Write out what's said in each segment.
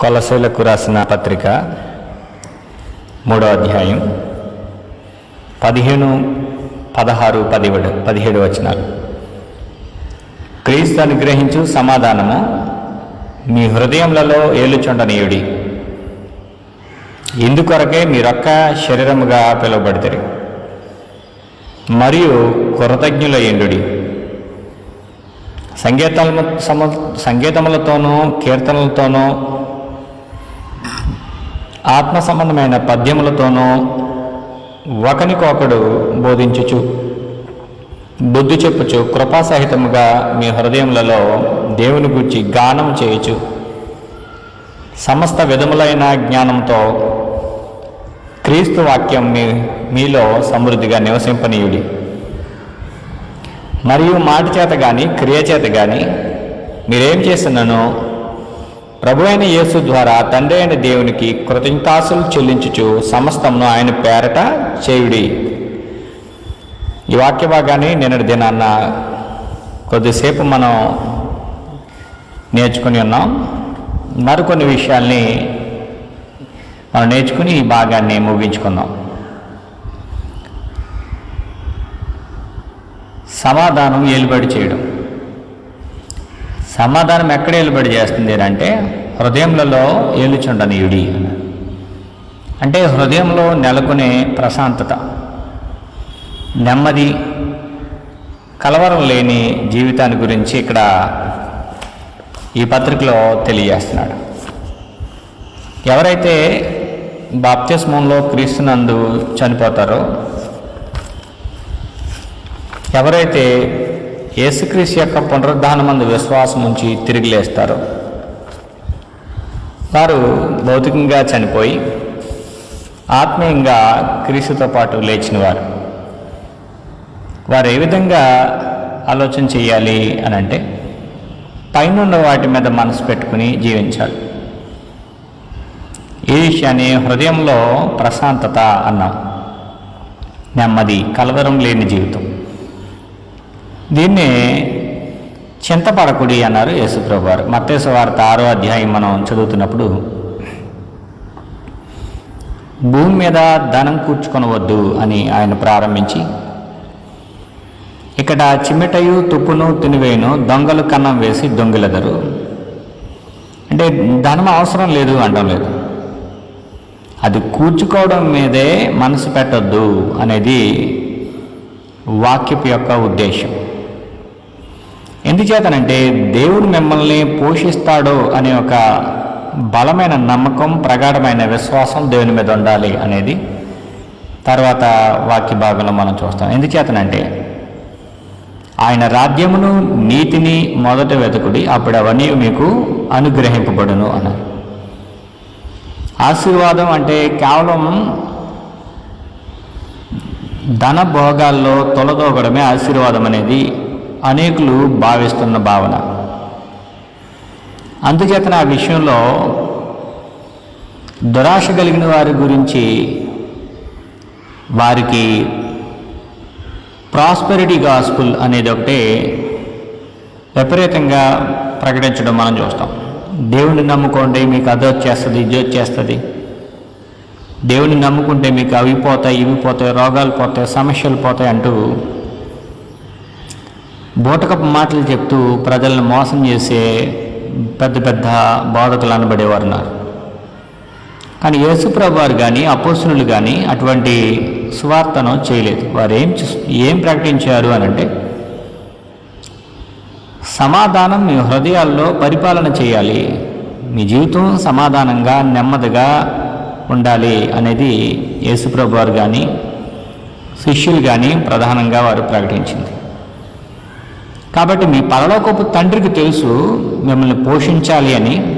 కొలసీలకు రాసిన పత్రిక మూడో అధ్యాయం పదిహేను పదహారు పదిహేడు పదిహేడు వచనాలు. క్రీస్తు అనుగ్రహించు సమాధానము మీ హృదయములలో ఏలుచుండనీయుడి. ఇందుకొరకే మీరొక్క శరీరముగా పిలువబడతారు. మరియు కృతజ్ఞుల ఎండుడి సంగీతము సంగీతములతోనూ కీర్తనలతోనూ ఆత్మ సంబంధమైన పద్యములతోనూ ఒకనికొకడు బోధించుచు బుద్ధి చెప్పుచు కృపాసహితముగా మీ హృదయములలో దేవుని గురించి గానం చేయుచు. సమస్త విధములైన జ్ఞానంతో క్రీస్తు వాక్యం మీ మీలో సమృద్ధిగా నివసింపనీయుడి. మరియు మాట చేత కానీ క్రియ చేత కానీ మీరేం చేస్తున్నానో ప్రభు అయిన యేసు ద్వారా తండ్రి అయిన దేవునికి కృతజ్ఞతాసులు చెల్లించుచు సమస్తమును ఆయన పేరట చేయుడి. ఈ వాక్య భాగాన్ని నిన్నటి దినాన్న కొద్దిసేపు మనం నేర్చుకుని ఉన్నాం. మరికొన్ని విషయాల్ని మనం నేర్చుకుని ఈ భాగాన్ని ముగించుకుందాం. సమాధానం ఏలుబడి చేయడం. సమాధానం ఎక్కడ ఏలుబడి చేస్తుంది అంటే హృదయములలో ఏలుచుండనీయుడి అంటే హృదయంలో నెలకొనే ప్రశాంతత నెమ్మది కలవరం లేని జీవితాన్ని గురించి ఇక్కడ ఈ పత్రికలో తెలియజేస్తున్నాడు. ఎవరైతే బాప్తిస్మంలో క్రీస్తునందు చనిపోతారో ఎవరైతే యేసుక్రీస్తు యొక్క పునరుద్ధానమందు విశ్వాసం ఉంచి తిరిగి లేస్తారు. వారు భౌతికంగా చనిపోయి ఆత్మీయంగా క్రీస్తుతో పాటు లేచిన వారు వారు ఏ విధంగా ఆలోచన చేయాలి అని అంటే పైనున్న వాటి మీద మనసు పెట్టుకుని జీవించాలి. ఈ విషయాన్ని హృదయంలో ప్రశాంతత అన్నాం. నెమ్మది కలవరం లేని జీవితం. దీన్ని చింతపడకుడి అన్నారు యేసుప్రభు వారు మత్తేసు వార్త ఆరో అధ్యాయం మనం చదువుతున్నప్పుడు భూమి మీద ధనం కూర్చుకొనవద్దు అని ఆయన ప్రారంభించి ఇక్కడ చిమ్మెటయు తుప్పును తినివేయును దొంగలు కన్నం వేసి దొంగిలెదరు. అంటే ధనం అవసరం లేదు అనడం లేదు. అది కూర్చుకోవడం మీదే మనసు పెట్టద్దు అనేది వాక్యపు యొక్క ఉద్దేశం ఎందుచేతనంటే దేవుడు మిమ్మల్ని పోషిస్తాడు అనే ఒక బలమైన నమ్మకం ప్రగాఢమైన విశ్వాసం దేవుని మీద ఉండాలి అనేది తర్వాత వాక్య భాగంలో మనం చూస్తాం. ఎందుచేతనంటే ఆయన రాజ్యమును నీతిని మొదట వెతుకుడి అప్పుడు అవన్నీ మీకు అనుగ్రహింపబడును అన్నారు. ఆశీర్వాదం అంటే కేవలం ధన భోగాల్లో తొలదోగడమే ఆశీర్వాదం అనేది అనేకులు భావిస్తున్న భావన. అందుచేతన ఆ విషయంలో దురాశ కలిగిన వారి గురించి వారికి ప్రాస్పెరిటీ గాస్పుల్ అనేది ఒకటి విపరీతంగా ప్రకటించడం మనం చూస్తాం. దేవుని నమ్ముకోండి మీకు అది వచ్చేస్తుంది ఇది వచ్చేస్తుంది. దేవుని నమ్ముకుంటే మీకు అవి పోతాయి ఇవి పోతాయి రోగాలు పోతాయి సమస్యలు పోతాయి అంటూ బూటకపు మాటలు చెప్తూ ప్రజలను మోసం చేసే పెద్ద పెద్ద బోధకులు అనబడేవారు ఉన్నారు కానీ యేసుప్రభు వారు కానీ అపోసునులు కానీ అటువంటి సువార్తను చేయలేదు. వారు ఏం ఏం ప్రకటించారు అని అంటే సమాధానం మీ హృదయాల్లో పరిపాలన చేయాలి. మీ జీవితం సమాధానంగా నెమ్మదిగా ఉండాలి అనేది యేసుప్రభు వారు కానీ శిష్యులు కానీ ప్రధానంగా వారు ప్రకటించింది. కాబట్టి మీ పరలోకపు తండ్రికి తెలుసు మిమ్మల్ని పోషించాలి అని.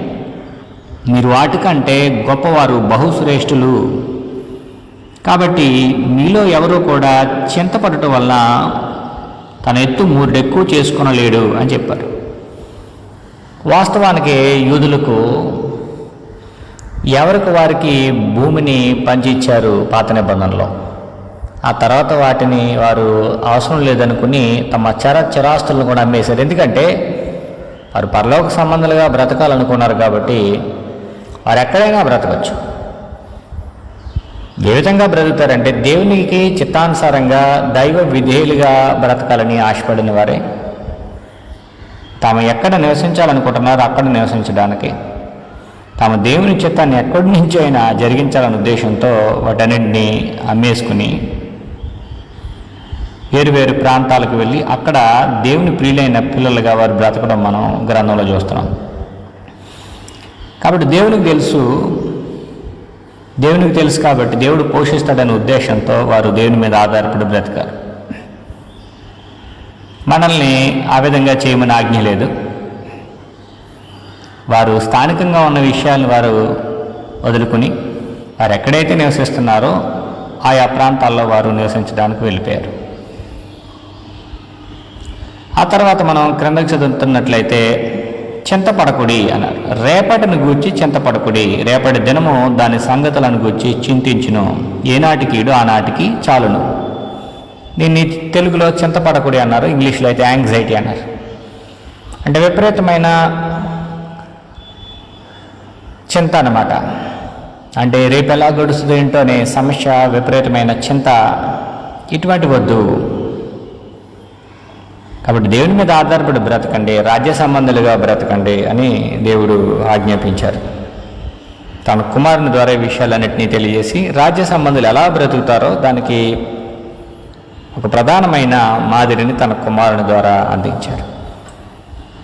మీరు వాటికంటే గొప్పవారు బహుశ్రేష్ఠులు. కాబట్టి మీలో ఎవరూ కూడా చింతపడటం వల్ల తన ఎత్తు మూడెక్కువ చేసుకునలేడు అని చెప్పారు. వాస్తవానికి యూదులకు ఎవరికి వారికి భూమిని పంచిచ్చారు పాత నిబంధనలో? ఆ తర్వాత వాటిని వారు అవసరం లేదనుకుని తమ చర చరాస్తులను కూడా అమ్మేశారు. ఎందుకంటే వారు పరలోక సంబంధాలుగా బ్రతకాలనుకున్నారు కాబట్టి వారు ఎక్కడైనా బ్రతకచ్చు ఏ విధంగా బ్రతుకుతారంటే దేవునికి చిత్తానుసారంగా దైవ విధేయులుగా బ్రతకాలని ఆశపడిన వారే. తాము ఎక్కడ నివసించాలనుకుంటున్నారో అక్కడ నివసించడానికి తాము దేవుని చిత్తాన్ని ఎక్కడి నుంచి అయినా జరిగించాలనే ఉద్దేశంతో వాటన్నింటినీ అమ్మేసుకుని వేరు వేరు ప్రాంతాలకు వెళ్ళి అక్కడ దేవుని ప్రియులైన పిల్లలుగా వారు బ్రతకడం మనం గ్రంథంలో చూస్తున్నాం. కాబట్టి దేవునికి తెలుసు దేవునికి తెలుసు కాబట్టి దేవుడు పోషిస్తాడనే ఉద్దేశంతో వారు దేవుని మీద ఆధారపడి బ్రతకారు. మనల్ని ఆ విధంగా చేయమని ఆజ్ఞ లేదు. వారు స్థానికంగా ఉన్న విషయాలను వారు వదులుకుని వారు ఎక్కడైతే నివసిస్తున్నారో ఆయా ప్రాంతాల్లో వారు నివసించడానికి వెళ్ళిపోయారు. ఆ తర్వాత మనం క్రిందకు చదువుతున్నట్లయితే చింతపడకుడి అన్నారు రేపటిని గూర్చి చింతపడకుడి. రేపటి దినము దాని సంగతులను గూర్చి చింతించును. ఏనాటికిడు ఆనాటికి చాలును. దీన్ని తెలుగులో చింతపడకుడి అన్నారు ఇంగ్లీష్లో అయితే యాంగ్జైటీ అన్నారు. అంటే విపరీతమైన చింత అన్నమాట. అంటే రేపు ఎలా గడుస్తుంది ఏంటో అనే సమస్య విపరీతమైన చింత ఇటువంటి వద్దు. కాబట్టి దేవుని మీద ఆధారపడి బ్రతకండి రాజ్య సంబంధాలుగా బ్రతకండి అని దేవుడు ఆజ్ఞాపించారు. తన కుమారుని ద్వారా ఈ విషయాలన్నింటినీ తెలియజేసి రాజ్య సంబంధులు ఎలా బ్రతుకుతారో దానికి ఒక ప్రధానమైన మాదిరిని తన కుమారుని ద్వారా అందించారు.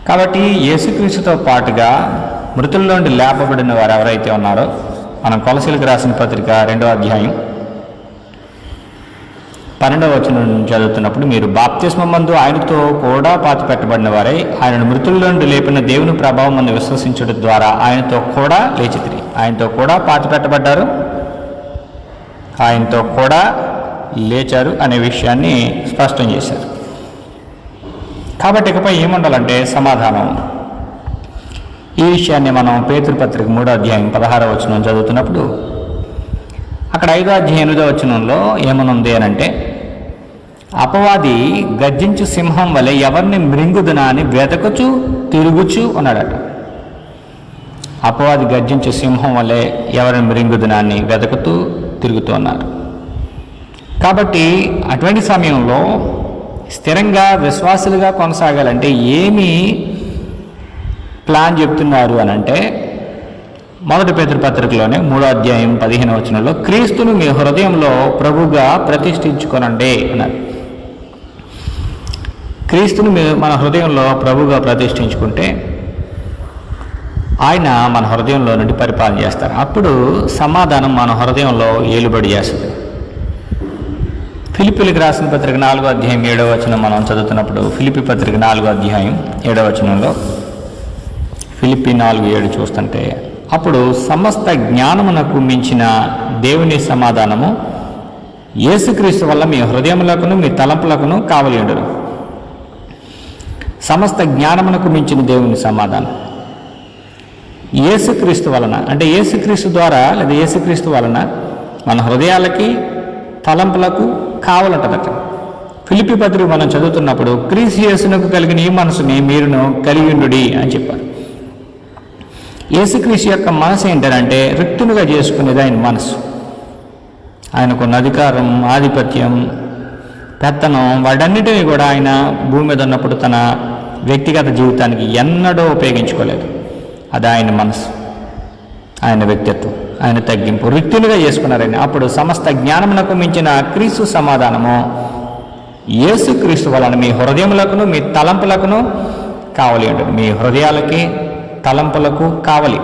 కాబట్టి యేసుక్రీస్తుతో పాటుగా మృతుల్లోండి లేపబడిన వారు ఎవరైతే ఉన్నారో మనం కొలసీలకు రాసిన పత్రిక రెండో అధ్యాయం పన్నెండవ వచనం చదువుతున్నప్పుడు మీరు బాప్తిస్మం మందు ఆయనతో కూడా పాతి పెట్టబడిన వారై ఆయనను మృతుల నుండి లేపిన దేవుని ప్రభావం అని విశ్వసించడం ద్వారా ఆయనతో కూడా లేచితిరి ఆయనతో కూడా పాతి పెట్టబడ్డారు ఆయనతో కూడా లేచారు అనే విషయాన్ని స్పష్టం చేశారు. కాబట్టి ఇకపై ఏముండాలంటే సమాధానం. ఈ విషయాన్ని మనం పేతురు పత్రిక మూడో అధ్యాయం పదహారవ వచనం చదువుతున్నప్పుడు అక్కడ ఐదో అధ్యాయం ఎనిమిదో వచనంలో ఏమనుంది అని అంటే అపవాది గర్జించు సింహం వలె ఎవరిని మృంగుదునా అని వెతకచు తిరుగుచు ఉన్నాడట. అపవాది గర్జించు సింహం వలె ఎవరిని మృంగుదునా అని వెతుకుతూ తిరుగుతూ ఉన్నారు. కాబట్టి అటువంటి సమయంలో స్థిరంగా విశ్వాసులుగా కొనసాగాలంటే ఏమి ప్లాన్ చెప్తున్నారు అని అంటే మొదటి పేతృపత్రికలోనే మూడో అధ్యాయం పదిహేను వచనంలో క్రీస్తును మీ హృదయంలో ప్రభుగా ప్రతిష్ఠించుకొనండి అన్నారు. క్రీస్తుని మన హృదయంలో ప్రభుగా ప్రతిష్ఠించుకుంటే ఆయన మన హృదయంలో నుండి పరిపాలన చేస్తారు. అప్పుడు సమాధానం మన హృదయంలో ఏలుబడి చేస్తుంది. ఫిలిపిలకు రాసిన పత్రిక నాలుగో అధ్యాయం ఏడవ వచనం మనం చదువుతున్నప్పుడు ఫిలిపి పత్రిక నాలుగో అధ్యాయం ఏడవ వచనంలో ఫిలిపి నాలుగు ఏడు చూస్తుంటే అప్పుడు సమస్త జ్ఞానమునకు మించిన దేవుని సమాధానము యేసుక్రీస్తు వల్ల మీ హృదయములకును మీ తలంపులకును కావలి ఉండరు సమస్త జ్ఞానమునకు మించిన దేవుని సమాధానం. ఏసుక్రీస్తు వలన అంటే ఏసుక్రీస్తు ద్వారా లేదా ఏసుక్రీస్తు వలన మన హృదయాలకి తలంపులకు కావాలంటదట. ఫిలిపి పత్రిక మనం చదువుతున్నప్పుడు క్రీస్తు యేసునకు కలిగిన ఈ మనసుని మీరును కలిగిండుడి అని చెప్పారు. యేసుక్రీస్తు యొక్క మనసు ఏంటంటే రిక్తునుగా చేసుకునేది ఆయన మనసు. ఆయనకున్న అధికారం ఆధిపత్యం పెత్తనం వాటన్నిటిని కూడా ఆయన భూమి మీద ఉన్నప్పుడు తన వ్యక్తిగత జీవితానికి ఎన్నడూ ఉపయోగించుకోలేదు. అది ఆయన మనసు ఆయన వ్యక్తిత్వం ఆయన తగ్గింపు. రిక్తులుగా చేసుకున్నారని. అప్పుడు సమస్త జ్ఞానమునకు మించిన క్రీస్తు సమాధానము యేసు క్రీస్తు వలన మీ హృదయములకును మీ తలంపులకును కావలి ఉంటుంది మీ హృదయాలకి తలంపులకు కావలి.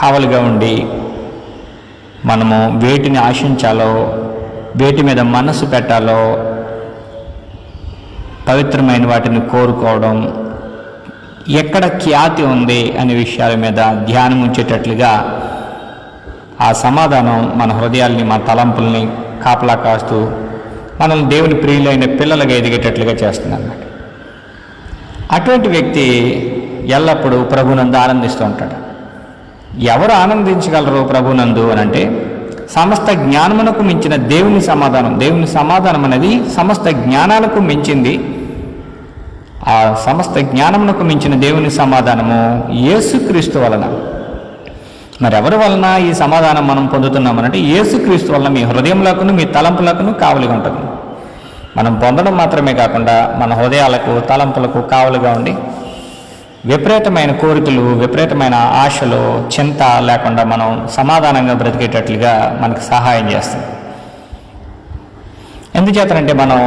కావలిగా ఉండి మనము వేటిని ఆశించాలో వేటి మీద మనసు పెట్టాలో పవిత్రమైన వాటిని కోరుకోవడం ఎక్కడ ఖ్యాతి ఉంది అనే విషయాల మీద ధ్యానం ఉంచేటట్లుగా ఆ సమాధానం మన హృదయాల్ని మన తలంపుల్ని కాపలా కాస్తూ మనం దేవుని ప్రియులైన పిల్లలుగా ఎదిగేటట్లుగా చేస్తుంది అన్నమాట అటువంటి వ్యక్తి ఎల్లప్పుడూ ప్రభునందు ఆనందిస్తూ ఉంటాడు. ఎవరు ఆనందించగలరు ప్రభునందు అని అంటే సమస్త జ్ఞానమునకు మించిన దేవుని సమాధానం. దేవుని సమాధానం అనేది సమస్త జ్ఞానాలకు మించింది. ఆ సమస్త జ్ఞానమునకు మించిన దేవుని సమాధానము యేసుక్రీస్తు వలన. మరి ఎవరి వలన ఈ సమాధానం మనం పొందుతున్నామనంటే యేసుక్రీస్తు వలన మీ హృదయములకును మీ తలంపులకును కావలిగా ఉంటుంది. మనం పొందడం మాత్రమే కాకుండా మన హృదయాలకు తలంపులకు కావలిగా ఉండి విపరీతమైన కోరికలు విపరీతమైన ఆశలు చింత లేకుండా మనం సమాధానంగా బ్రతికేటట్లుగా మనకు సహాయం చేస్తుంది. ఎందుచేతనంటే మనం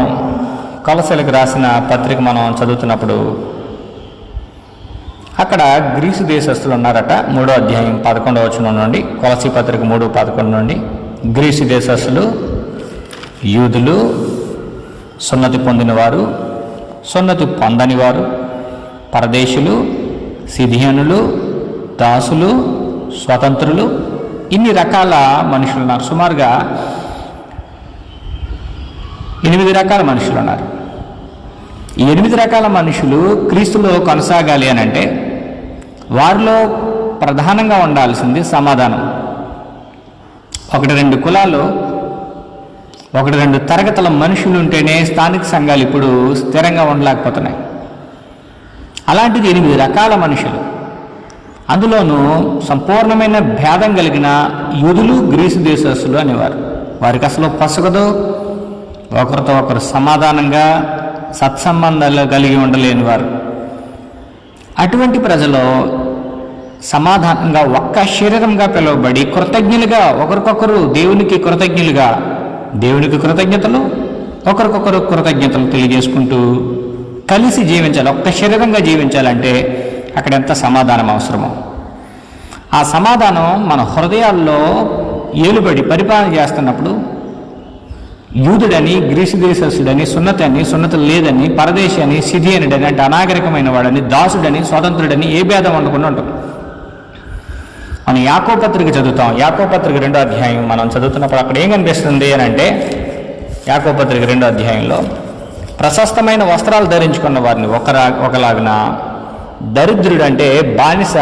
కొలసలకు రాసిన పత్రిక మనం చదువుతున్నప్పుడు అక్కడ గ్రీసు దేశస్తులు ఉన్నారట మూడో అధ్యాయం పదకొండవ వచనం నుండి కొలసి పత్రిక మూడు పదకొండు నుండి. గ్రీసు దేశస్తులు యూదులు సున్నతి పొందినవారు సున్నతి పొందనివారు పరదేశులు సిధియనులు దాసులు స్వతంత్రులు ఇన్ని రకాల మనుషులు ఉన్నారు. సుమారుగా ఎనిమిది రకాల మనుషులు ఉన్నారు. ఈ ఎనిమిది రకాల మనుషులు క్రీస్తులో కొనసాగాలి అని అంటే వారిలో ప్రధానంగా ఉండాల్సింది సమాధానం. ఒకటి రెండు కులాలు ఒకటి రెండు తరగతుల మనుషులు ఉంటేనే స్థానిక సంఘాలు ఇప్పుడు స్థిరంగా ఉండలేకపోతున్నాయి. అలాంటిది ఎనిమిది రకాల మనుషులు. అందులోనూ సంపూర్ణమైన భేదం కలిగిన యుదులు గ్రీసు దేశస్తులు అనేవారు. వారికి అసలు పసగదు. ఒకరితో ఒకరు సమాధానంగా సత్సంబంధాలు కలిగి ఉండలేని వారు అటువంటి ప్రజలు సమాధానంగా ఒక్క శరీరంగా పిలువబడి కృతజ్ఞులుగా ఒకరికొకరు దేవునికి కృతజ్ఞులుగా దేవునికి కృతజ్ఞతలు ఒకరికొకరు కృతజ్ఞతలు తెలియజేసుకుంటూ కలిసి జీవించాలి ఒక్క శరీరంగా జీవించాలంటే అక్కడ ఎంత సమాధానం అవసరమో. ఆ సమాధానం మన హృదయాల్లో ఏలుబడి పరిపాలన చేస్తున్నప్పుడు యూదుడని గ్రీసు దేశస్తుడని సున్నతని అని సున్నత లేదని పరదేశి అని సిధియనుడని అంటే అనాగరికమైన వాడని దాసుడని స్వతంత్రుడని ఏ భేదం ఉండకుండా ఉంటుంది. మనం యాకో పత్రిక చదువుతాం. యాకో పత్రిక రెండో అధ్యాయం మనం చదువుతున్నప్పుడు అక్కడ ఏం కనిపిస్తుంది అని అంటే యాకో పత్రిక రెండో అధ్యాయంలో ప్రశస్తమైన వస్త్రాలు ధరించుకున్న వారిని ఒకరా ఒకలాగున దరిద్రుడు అంటే బానిస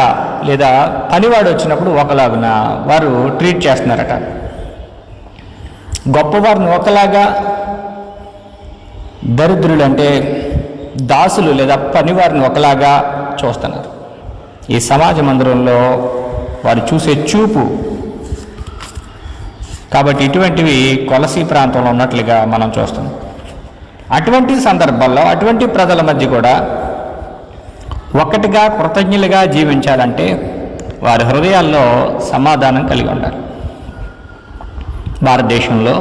లేదా పనివాడు వచ్చినప్పుడు ఒకలాగున వారు ట్రీట్ చేస్తున్నారట. గొప్పవారిని ఒకలాగా దరిద్రులు అంటే దాసులు లేదా పనివారిని ఒకలాగా చూస్తున్నారు. ఈ సమాజ మందిరంలో వారు చూసే చూపు. కాబట్టి ఇటువంటివి కొలసి ప్రాంతంలో ఉన్నట్లుగా మనం చూస్తున్నాం. అటువంటి సందర్భాల్లో అటువంటి ప్రజల మధ్య కూడా ఒకటిగా కృతజ్ఞులుగా జీవించాలంటే వారి హృదయాల్లో సమాధానం కలిగి ఉండాలి. భారతదేశంలో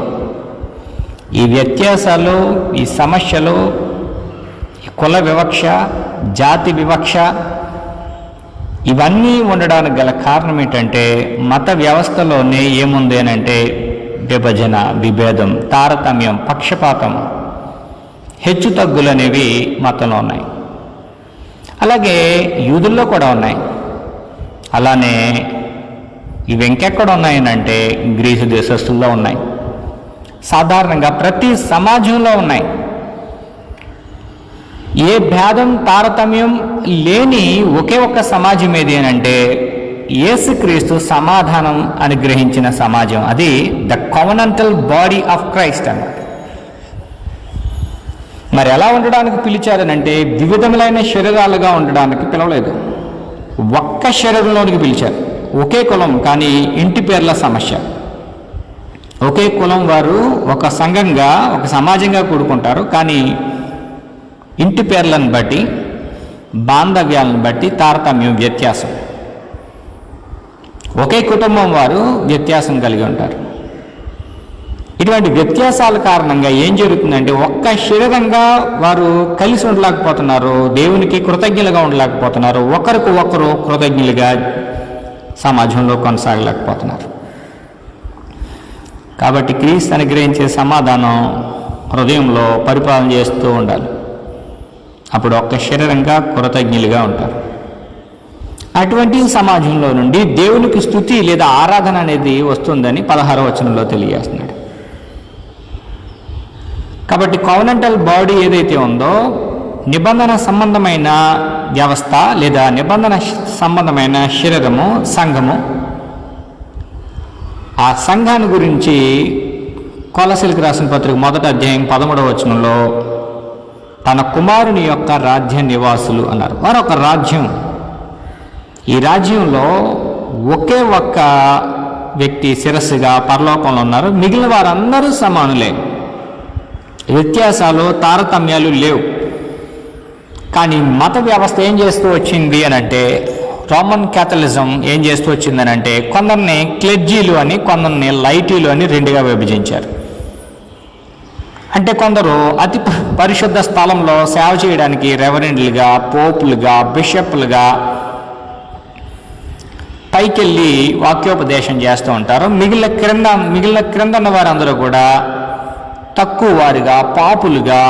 ఈ వ్యత్యాసాలు ఈ సమస్యలు ఈ కుల వివక్ష జాతి వివక్ష ఇవన్నీ ఉండడానికి గల కారణం ఏంటంటే మత వ్యవస్థలోనే ఏముంది అని అంటే విభజన విభేదం తారతమ్యం పక్షపాతం హెచ్చు తగ్గులు అనేవి మతంలో ఉన్నాయి. అలాగే యూదుల్లో కూడా ఉన్నాయి. అలానే ఇవి ఇంకెక్కడ ఉన్నాయనంటే గ్రీసు దేశస్తుల్లో ఉన్నాయి. సాధారణంగా ప్రతి సమాజంలో ఉన్నాయి. ఏ భేదం తారతమ్యం లేని ఒకే ఒక్క సమాజం ఏది అని అంటే యేసుక్రీస్తు సమాధానం అని గ్రహించిన సమాజం. అది the covenantal body of Christ అన్నమాట. మరి ఎలా ఉండడానికి పిలిచారనంటే వివిధములైన శరీరాలుగా ఉండడానికి పిలవలేదు. ఒక్క శరీరంలోనికి పిలిచారు. ఒకే కులం కానీ ఇంటి పేర్ల సమస్య. ఒకే కులం వారు ఒక సంఘంగా ఒక సమాజంగా కూడుకుంటారు. కానీ ఇంటి పేర్లను బట్టి బాంధవ్యాలను బట్టి తారతమ్యం వ్యత్యాసం. ఒకే కుటుంబం వారు వ్యత్యాసం కలిగి ఉంటారు. ఇటువంటి వ్యత్యాసాల కారణంగా ఏం జరుగుతుందంటే ఒక్క శరీరంగా వారు కలిసి ఉండలేకపోతున్నారు దేవునికి కృతజ్ఞులుగా ఉండలేకపోతున్నారు ఒకరికి ఒకరు కృతజ్ఞులుగా సమాజంలో కొనసాగలేకపోతున్నారు. కాబట్టి క్రీస్తు అనుగ్రహించే సమాధానం హృదయంలో పరిపాలన చేస్తూ ఉండాలి. అప్పుడు ఒక్క శరీరంగా కృతజ్ఞులుగా ఉంటారు. అటువంటి సమాజంలో నుండి దేవునికి స్థుతి లేదా ఆరాధన అనేది వస్తుందని పదహార వచనంలో తెలియజేస్తున్నాడు కాబట్టి కావనంటల్ బాడీ ఏదైతే ఉందో నిబంధన సంబంధమైన వ్యవస్థ లేదా నిబంధన సంబంధమైన శరీరము సంఘము ఆ సంఘాన్ని గురించి కొలసిలికి రాసిన పత్రిక మొదటి అధ్యాయం పదమూడవ వచనంలో తన కుమారుని యొక్క రాజ్య నివాసులు అన్నారు. వారు ఒక రాజ్యం. ఈ రాజ్యంలో ఒకే ఒక్క వ్యక్తి శిరస్సుగా పరలోకంలో ఉన్నారు. మిగిలిన వారందరూ సమానులే. వ్యత్యాసాలు తారతమ్యాలు లేవు. కానీ మత వ్యవస్థ ఏం చేస్తూ వచ్చింది అని అంటే రోమన్ క్యాథలిజం ఏం చేస్తూ వచ్చిందని అంటే కొందరిని క్లెడ్జీలు అని కొందరిని లైటీలు అని రెండుగా విభజించారు. అంటే కొందరు అతి పరిశుద్ధ స్థలంలో సేవ చేయడానికి రెవరెండ్లుగా పోపులుగా బిషప్లుగా పైకెళ్ళి వాక్యోపదేశం చేస్తూ ఉంటారు. మిగిలిన క్రింద మిగిలిన క్రింద ఉన్న వారందరూ కూడా తక్కువ వారిగా పాపులుగా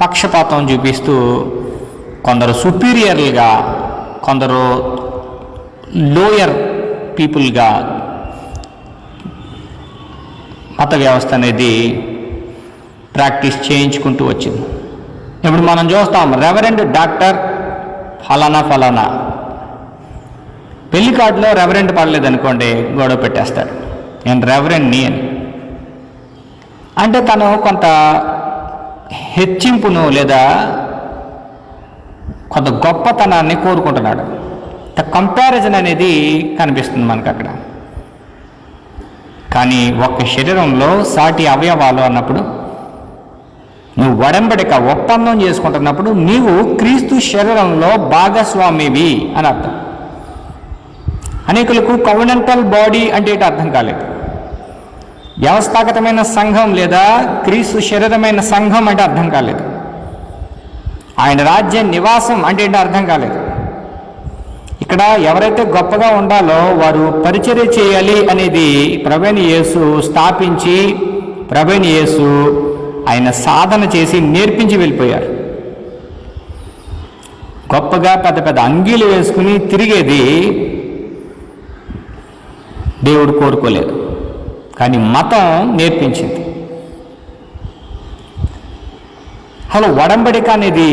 పక్షపాతం చూపిస్తూ కొందరు సుపీరియర్లుగా కొందరు లోయర్ పీపుల్గా మత వ్యవస్థ అనేది ప్రాక్టీస్ చేయించుకుంటూ వచ్చింది. ఇప్పుడు మనం చూస్తాం రెవరెండ్ డాక్టర్ ఫలానా ఫలానా. పెళ్ళి కార్డులో రెవరెంట్ పడలేదనుకోండి గొడవ పెట్టేస్తాడు. నేను రెవరెండ్ని అని. అంటే తను కొంత హెచ్చింపును లేదా కొంత గొప్పతనాన్ని కోరుకుంటున్నాడు. ద కంపారిజన్ అనేది కనిపిస్తుంది మనకు అక్కడ కానీ ఒక్క శరీరంలో సాటి అవయవాలు అన్నప్పుడు నువ్వు వడంబడిక ఒప్పందం చేసుకుంటున్నప్పుడు నీవు క్రీస్తు శరీరంలో భాగస్వామివి అని అర్థం. అనేకులకు కవనెంటల్ బాడీ అంటే అర్థం కాలేదు. వ్యవస్థాగతమైన సంఘం లేదా క్రీస్తు శరీరమైన సంఘం అంటే అర్థం కాలేదు. ఆయన రాజ్య నివాసం అంటే ఏంటో అర్థం కాలేదు. ఇక్కడ ఎవరైతే గొప్పగా ఉండాలో వారు పరిచర్య చేయాలి అనేది ప్రవీణ్ యేసు స్థాపించి ప్రవీణ్ యేసు ఆయన సాధన చేసి నేర్పించి వెళ్ళిపోయారు. గొప్పగా పెద్ద పెద్ద అంగీలు వేసుకుని తిరిగేది దేవుడు కోరుకోలేదు. కానీ మతం నేర్పించింది. హలో వడంబడిక అనేది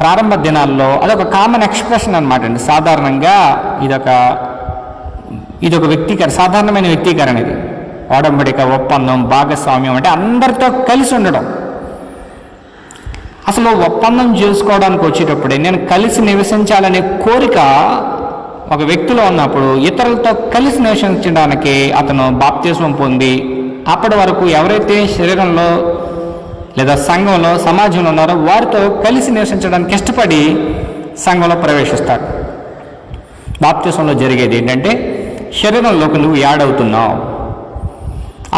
ప్రారంభ దినాల్లో అదొక కామన్ ఎక్స్ప్రెషన్ అనమాట అండి. సాధారణంగా ఇదొక ఇదొక వ్యక్తీకరణ సాధారణమైన వ్యక్తీకరణ ఇది. వడంబడిక ఒప్పందం భాగస్వామ్యం అంటే అందరితో కలిసి ఉండడం. అసలు ఒప్పందం చేసుకోవడానికి వచ్చేటప్పుడే నేను కలిసి నివసించాలనే కోరిక ఒక వ్యక్తిలో ఉన్నప్పుడు ఇతరులతో కలిసి నివసించడానికి అతను బాప్తిస్మం పొంది అప్పటి వరకు ఎవరైతే శరీరంలో లేదా సంఘంలో సమాజంలో ఉన్నారో వారితో కలిసి నివసించడానికి ఇష్టపడి సంఘంలో ప్రవేశిస్తాడు బాప్తిస్మంలో జరిగేది ఏంటంటే శరీరంలోకి నువ్వు యాడ్ అవుతున్నావు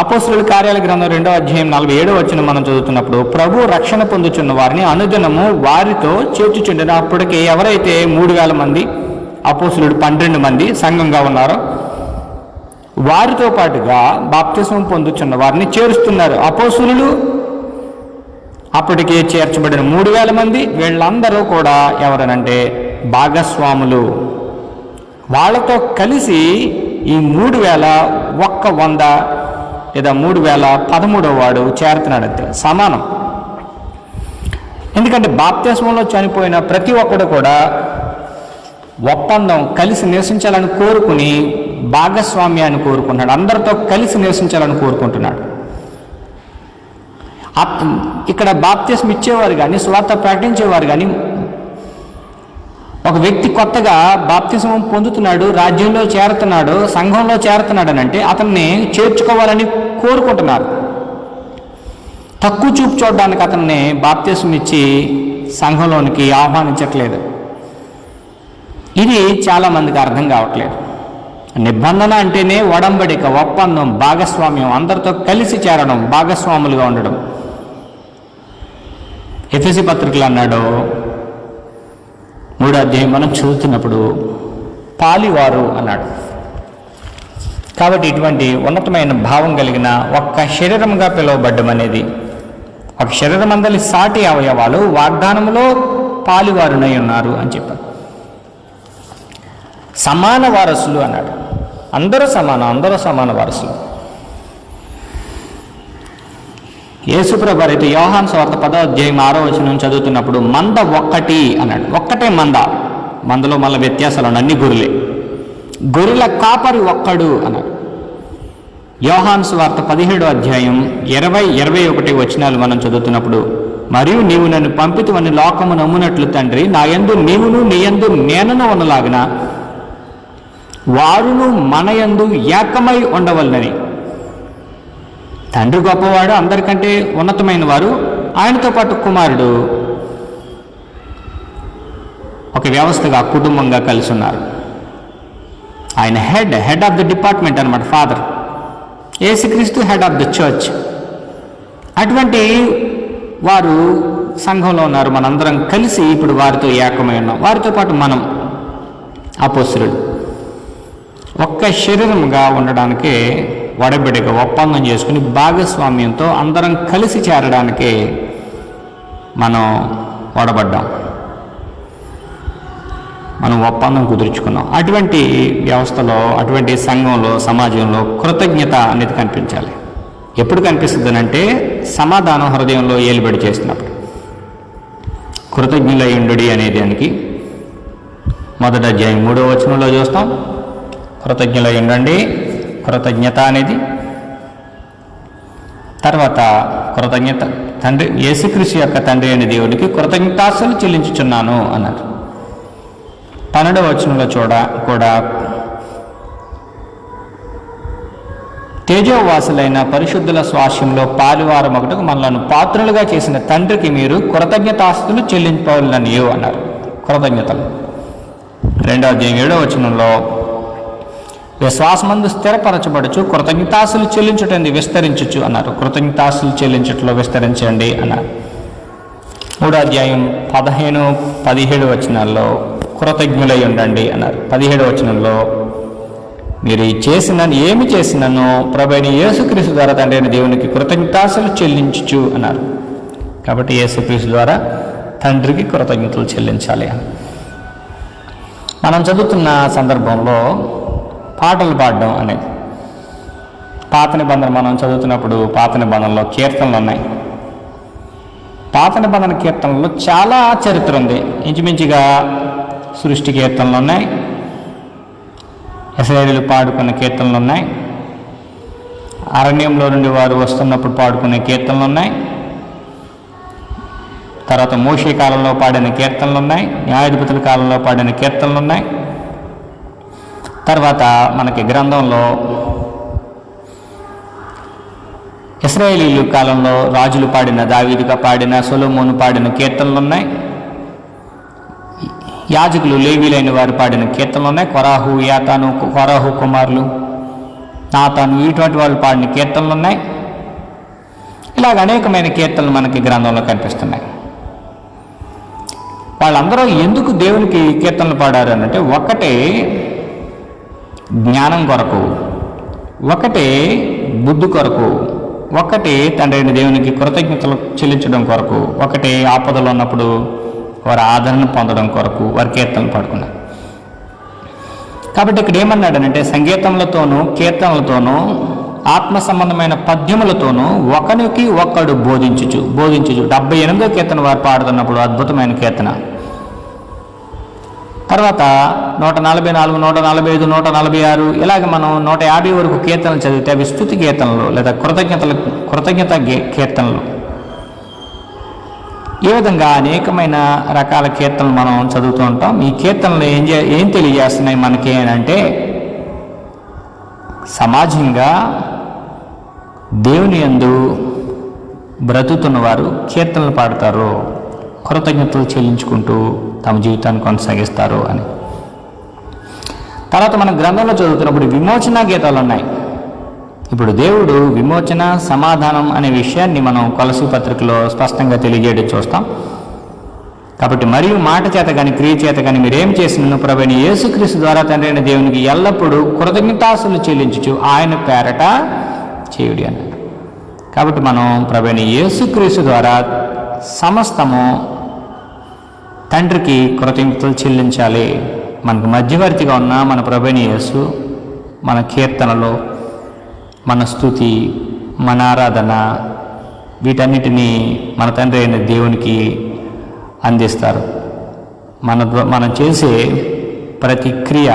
అపోస్తుల కార్యాల గ్రంథం రెండో అధ్యాయం నలభై ఏడో వచ్చిన మనం చదువుతున్నప్పుడు ప్రభు రక్షణ పొందుచున్న వారిని అనుదినము వారితో చేర్చుచుండిన. అప్పటికి ఎవరైతే మూడు వేల మంది అపోసులుడు పన్నెండు మంది సంఘంగా ఉన్నారు. వారితో పాటుగా బాప్తిసం పొందుచున్న వారిని చేరుస్తున్నారు. అపోసులు అప్పటికే చేర్చబడిన మూడు వేల మంది వీళ్ళందరూ కూడా ఎవరనంటే భాగస్వాములు. వాళ్ళతో కలిసి ఈ మూడు వేల ఒక్క వంద లేదా మూడు వేల పదమూడో వాడు చేరుతున్నాడంతే సమానం. ఎందుకంటే బాప్తిస్మంలో చనిపోయిన ప్రతి ఒక్కడు కూడా ఒప్పందం కలిసి నివసించాలని కోరుకుని భాగస్వామ్యాన్ని కోరుకుంటున్నాడు అందరితో కలిసి నివసించాలని కోరుకుంటున్నాడు. ఇక్కడ బాప్తిస్మ ఇచ్చేవారు కానీ స్వార్థ ప్రకటించేవారు కానీ ఒక వ్యక్తి కొత్తగా బాప్తిసం పొందుతున్నాడు రాజ్యంలో చేరుతున్నాడు సంఘంలో చేరుతున్నాడు అని అంటే అతన్ని చేర్చుకోవాలని కోరుకుంటున్నారు. తక్కువ చూపు చూడడానికి అతన్ని బాప్తీసం ఇచ్చి సంఘంలోనికి ఆహ్వానించట్లేదు. ఇది చాలామందికి అర్థం కావట్లేదు. నిబంధన అంటేనే ఒడంబడిక ఒప్పందం భాగస్వామ్యం అందరితో కలిసి చేరడం భాగస్వాములుగా ఉండడం. ఎఫ్ఎసి పత్రికలు అన్నాడు మూడో అధ్యాయం మనం చదువుతున్నప్పుడు పాలివారు అన్నాడు. కాబట్టి ఇటువంటి ఉన్నతమైన భావం కలిగిన ఒక్క శరీరంగా పిలువబడ్డం అనేది ఒక శరీరం అందరి సాటి అవయవాలు వాగ్దానంలో పాలివారునై ఉన్నారు అని చెప్పారు. సమాన వారసులు అన్నాడు. అందరూ సమానం అందరూ సమాన వారసులు. యేసుప్రభు అయితే యోహాన్ స్వార్థ పదో అధ్యాయం ఆరో వచనం చదువుతున్నప్పుడు మంద ఒక్కటి అన్నాడు. ఒక్కటే మంద. మందలో మళ్ళీ వ్యత్యాసాలు ఉన్నాయి, అన్ని గొర్రెలే గొర్రెల కాపరి ఒక్కడు అన్నాడు. యోహాన్ స్వార్థ పదిహేడో అధ్యాయం ఇరవై ఇరవై ఒకటి వచనాలు మనం చదువుతున్నప్పుడు మరియు నీవు నన్ను పంపితువని లోకము నమ్మునట్లు తండ్రి నా యందు నీవును నీ యందు నేనను ఉన్నలాగిన వారును మనయందు ఏకమై ఉండవలనని. తండ్రి గొప్పవాడు అందరికంటే ఉన్నతమైన వారు ఆయనతో పాటు కుమారుడు. ఒక వ్యవస్థగా కుటుంబంగా కలిసి ఉన్నారు ఆయన head head of the department అనమాట ఫాదర్. ఏసుక్రీస్తు హెడ్ ఆఫ్ ద చర్చ్. అటువంటి వారు సంఘంలో ఉన్నారు మనందరం కలిసి ఇప్పుడు వారితో ఏకమై ఉన్నాం. వారితో పాటు మనం అపోసురుడు ఒక్క శరీరంగా ఉండడానికే వడబిడిగా ఒప్పందం చేసుకుని భాగస్వామ్యంతో అందరం కలిసి చేరడానికే మనం వడబడ్డాం. మనం ఒప్పందం కుదుర్చుకున్నాం. అటువంటి వ్యవస్థలో అటువంటి సంఘంలో సమాజంలో కృతజ్ఞత అనేది కనిపించాలి. ఎప్పుడు కనిపిస్తుంది అంటే సమాధానం హృదయంలో ఏలుబడి చేసినప్పుడు కృతజ్ఞులయ్యుండు అనే దానికి మొదట అధ్యాయం మూడో వచనంలో చూస్తాం. కృతజ్ఞులై ఉండండి. కృతజ్ఞత అనేది తర్వాత కృతజ్ఞత తండ్రి యేసుక్రీస్తు యొక్క తండ్రి అయిన దేవుడికి కృతజ్ఞతాసులు చెల్లించుచున్నాను అన్నారు. పన్నెండవ వచనంలో చూడ కూడా తేజోవాసులైన పరిశుద్ధుల స్వాస్యంలో పాలువారం ఒకటకు మనలను పాత్రలుగా చేసిన తండ్రికి మీరు కృతజ్ఞతాస్తులు చెల్లింపవాలనియు అన్నారు. కృతజ్ఞతలు. రెండవ అధ్యాయం ఏడవ వచనంలో విశ్వాసమందు స్థిరపరచబడుచు కృతజ్ఞతాసులు చెల్లించటండి విస్తరించచ్చు అన్నారు. కృతజ్ఞతాసులు చెల్లించట్లో విస్తరించండి అన్నారు. మూడో అధ్యాయం పదిహేను పదిహేడు వచనాల్లో కృతజ్ఞులై ఉండండి అన్నారు. పదిహేడు వచనంలో మీరు చేసిన ఏమి చేసినను ప్రభైన యేసుక్రీస్తు ద్వారా తండ్రి అయిన దేవునికి కృతజ్ఞతాసులు చెల్లించుచు అన్నారు. కాబట్టి యేసుక్రీస్తు ద్వారా తండ్రికి కృతజ్ఞతలు చెల్లించాలి అని మనం చదువుతున్న సందర్భంలో పాటలు పాడడం అనేది. పాత నిబంధన మనం చదువుతున్నప్పుడు పాత నిబంధనలో కీర్తనలు ఉన్నాయి. పాత నిబంధన కీర్తనలో చాలా చరిత్ర ఉంది. ఇంచుమించుగా సృష్టి కీర్తనలు ఉన్నాయి. ఇస్రాయేలీలు పాడుకున్న కీర్తనలు ఉన్నాయి. అరణ్యంలో నుండి వారు వస్తున్నప్పుడు పాడుకునే కీర్తనలు ఉన్నాయి. తర్వాత మోషే కాలంలో పాడిన కీర్తనలు ఉన్నాయి. న్యాయాధిపతుల కాలంలో పాడిన కీర్తనలు ఉన్నాయి. తర్వాత మనకి గ్రంథంలో ఇస్రాయేలీలు కాలంలో రాజులు పాడిన దావీదుగా పాడిన సొలోమోను పాడిన కీర్తనలు ఉన్నాయి యాజకులు లేవీలైన వారు పాడిన కీర్తనలు ఉన్నాయి కొరాహు యాతాను కొరాహు కుమారులు నాతాను ఇటువంటి వాళ్ళు పాడిన కీర్తనలు ఉన్నాయి ఇలాగ అనేకమైన కీర్తనలు మనకి గ్రంథంలో కనిపిస్తున్నాయి. వాళ్ళందరూ ఎందుకు దేవునికి కీర్తనలు పాడారు అని అంటే ఒకటే జ్ఞానం కొరకు ఒకటే బుద్ధి కొరకు ఒకటి తండ్రి దేవునికి కృతజ్ఞతలు చెల్లించడం కొరకు ఒకటి ఆపదలు ఉన్నప్పుడు వారి ఆదరణ పొందడం కొరకు వారి కీర్తనలు పాడుకున్నారు. కాబట్టి ఇక్కడ ఏమన్నాడనంటే సంగీతములతోనూ కీర్తనలతోనూ ఆత్మ సంబంధమైన పద్యములతోనూ ఒకనికి ఒకడు బోధించుచు బోధించుచు. డెబ్బై ఎనిమిదో కీర్తన వారు పాడుతున్నప్పుడు అద్భుతమైన కీర్తన. తర్వాత నూట నలభై నాలుగు నూట నలభై ఐదు నూట నలభై ఆరు ఇలాగ మనం నూట యాభై వరకు కీర్తనలు చదివితే అవి స్థుతి కీర్తనలు లేదా కృతజ్ఞతల కృతజ్ఞత కీర్తనలు. ఈ విధంగా అనేకమైన రకాల కీర్తనలు మనం చదువుతూ ఉంటాం. ఈ కీర్తనలు ఏం చే ఏం తెలియజేస్తున్నాయి మనకి అంటే సమాజంగా దేవుని యందు బ్రతుకుతున్న వారు కీర్తనలు పాడతారు. కృతజ్ఞతలు చెల్లించుకుంటూ తమ జీవితాన్ని కొనసాగిస్తారు అని. తర్వాత మనం గ్రంథంలో చదువుతున్నప్పుడు విమోచన గీతాలు ఉన్నాయి. ఇప్పుడు దేవుడు విమోచన సమాధానం అనే విషయాన్ని మనం కొలసి పత్రికలో స్పష్టంగా తెలియజేయడం చూస్తాం. కాబట్టి మరియు మాట చేత కానీ క్రియ చేత కానీ మీరేం చేసిన ప్రభుని యేసుక్రీస్తు ద్వారా తండ్రి అయిన దేవునికి ఎల్లప్పుడూ కృతజ్ఞతాసులు చెల్లించుచు ఆయన పేరట చేయుడి అన్నాడు. కాబట్టి మనం ప్రభుని యేసుక్రీస్తు ద్వారా సమస్తము తండ్రికి కృతజ్ఞతలు చెల్లించాలి. మనకు మధ్యవర్తిగా ఉన్న మన ప్రభుని యేసు మన కీర్తనలో మన స్థుతి మన ఆరాధన వీటన్నిటినీ మన తండ్రి అయిన దేవునికి అందిస్తారు. మన మనం చేసే ప్రతి క్రియ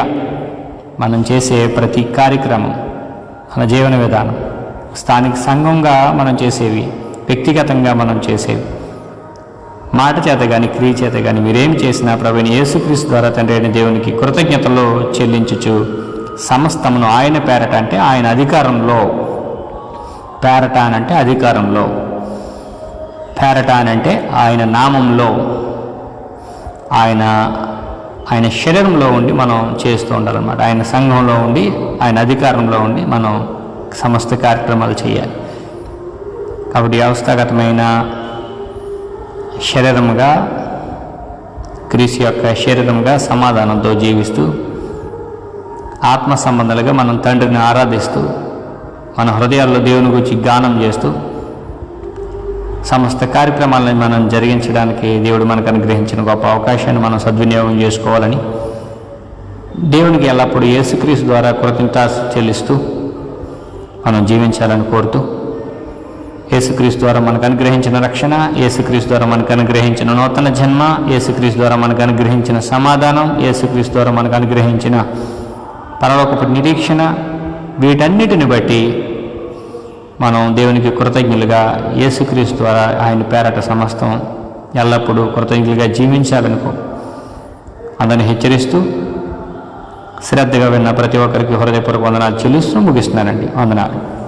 మనం చేసే ప్రతి కార్యక్రమం మన జీవన విధానం స్థానిక సంఘంగా మనం చేసేవి వ్యక్తిగతంగా మనం చేసేవి. మాట చేత కానీ క్రియ చేత కానీ మీరేం చేసినా ప్రభుని యేసుక్రీస్తు ద్వారా తండ్రి అయిన దేవునికి కృతజ్ఞతలో చెల్లించుచు సమస్తమును ఆయన పేరట అంటే ఆయన అధికారంలో. పేరట అని అంటే అధికారంలో. పేరట అని అంటే ఆయన నామంలో. ఆయన ఆయన శరీరంలో ఉండి మనం చేస్తూ ఉండాలన్నమాట. ఆయన సంఘంలో ఉండి ఆయన అధికారంలో ఉండి మనం సమస్త కార్యక్రమాలు చేయాలి. కాబట్టి వ్యవస్థాగతమైన శరీరముగా క్రీస్తు యొక్క శరీరంగా సమాధానంతో జీవిస్తూ ఆత్మ సంబంధాలుగా మనం తండ్రిని ఆరాధిస్తూ మన హృదయాల్లో దేవుని గురించి గానం చేస్తూ సమస్త కార్యక్రమాలను మనం జరిగించడానికి దేవుడు మనకు అనుగ్రహించిన గొప్ప అవకాశాన్ని మనం సద్వినియోగం చేసుకోవాలని దేవునికి ఎల్లప్పుడూ యేసుక్రీస్తు ద్వారా కృతజ్ఞత చెల్లిస్తూ మనం జీవించాలని కోరుతూ యేసుక్రీస్తు ద్వారా మనకు అనుగ్రహించిన రక్షణ యేసుక్రీస్తు ద్వారా మనకు అనుగ్రహించిన నూతన జన్మ యేసుక్రీస్తు ద్వారా మనకు అనుగ్రహించిన సమాధానం యేసుక్రీస్తు ద్వారా మనకు అనుగ్రహించిన పరలోకపు నిరీక్షణ వీటన్నిటిని బట్టి మనం దేవునికి కృతజ్ఞులుగా యేసుక్రీస్తు ద్వారా ఆయన పేరట సమస్తం ఎల్లప్పుడూ కృతజ్ఞులుగా జీవించాలనుకో అందరిని హెచ్చరిస్తూ శ్రద్ధగా విన్న ప్రతి ఒక్కరికి హృదయపూర్వక వందనాలు చెల్లిస్తూ ముగిస్తున్నానండి. వందనాలు.